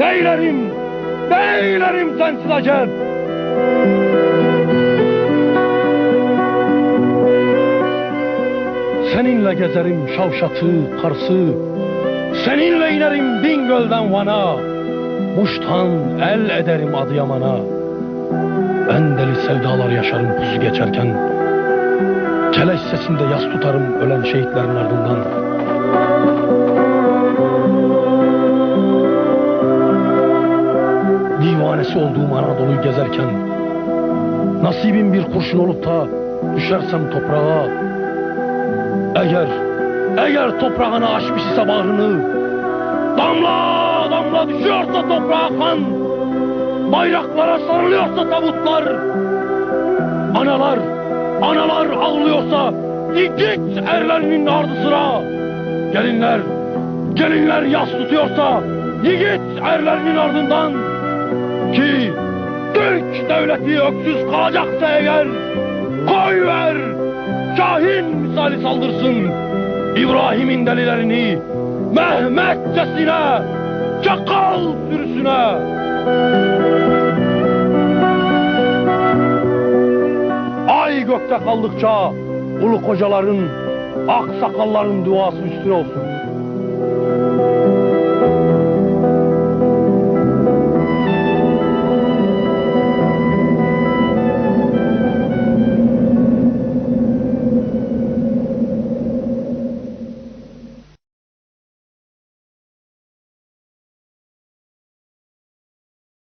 neylerim neylerim sensiz acep Seninle gezerim Şavşat'ı, Kars'ı Seninle inerim Bingöl'den Van'a. Muş'tan el ederim Adıyaman'a Ben deli sevdalar yaşarım pusu geçerken. Keleş sesinde yas tutarım ölen şehitlerin ardından Divanesi olduğum Anadolu'yu gezerken Nasibim bir kurşun olup da düşersem toprağa eğer, eğer toprağını aşmış ise bağrını, damla damla düşüyorsa toprağa kan, bayraklara sarılıyorsa tabutlar, analar, analar ağlıyorsa git erlerinin ardı sıra, gelinler, gelinler yas tutuyorsa yiğit erlerinin ardından ki Türk devleti öksüz kalacaksa eğer koy ver Şahin misali saldırsın. İbrahim'in delilerini Mehmetçesine Çakal sürüsüne. Ay gökte kaldıkça Ulu kocaların Ak sakalların duası üstüne olsun